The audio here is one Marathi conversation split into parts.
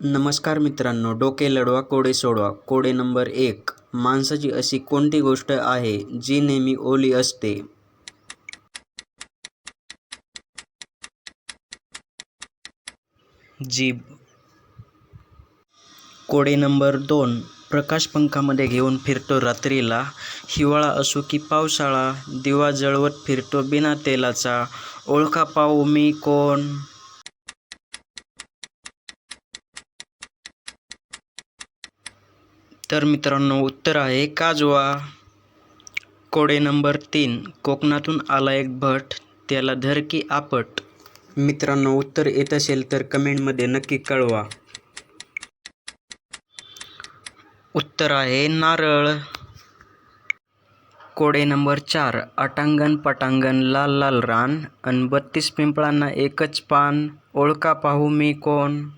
नमस्कार मित्रांनो डोके लढवा कोडे सोडवा. कोडे नंबर एक. माणसाची अशी कोणती गोष्ट आहे जी नेहमी ओली असते? जीभ. कोडे नंबर दोन. प्रकाश पंखामध्ये घेऊन फिरतो रात्रीला. हिवाळा असो की पावसाळा दिवा जळवत फिरतो बिना तेलाचा. ओळखा पाहू मी कोण? तर मित्रांनो उत्तर आहे काजवा. कोडे नंबर तीन. कोकणातून आला एक भट त्याला धर की आपट. मित्रांनो उत्तर येत असेल तर कमेंटमध्ये नक्की कळवा. उत्तर आहे नारळ. कोडे नंबर चार. अटांगण पटांगण लाल लाल रान अन बत्तीस पिंपळांना एकच पान. ओळखा पाहू मी कोण.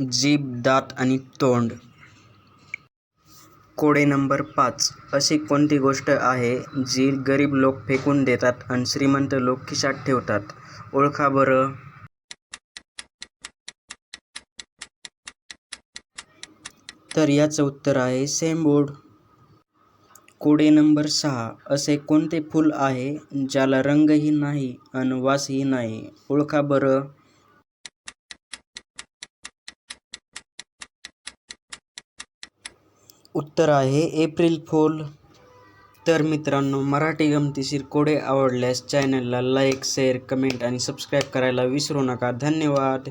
जीभ दात आणि तोंड. कोडे नंबर पाच. अशी कोणती गोष्ट आहे जी गरीब लोक फेकून देतात आणि श्रीमंत लोक खिशात ठेवतात? ओळखा बरं. तर याचं उत्तर आहे सेम बोर्ड कोडे नंबर सहा. असे कोणते फूल आहे ज्याला रंगही नाही आणि वासही नाही? ओळखा बरं. उत्तर आहे एप्रिल फोल. तर मित्रांनो मराठी गमतीशीर कोडे आवडल्यास चॅनलला लाईक शेअर कमेंट आणि सबस्क्राईब करायला विसरू नका. धन्यवाद.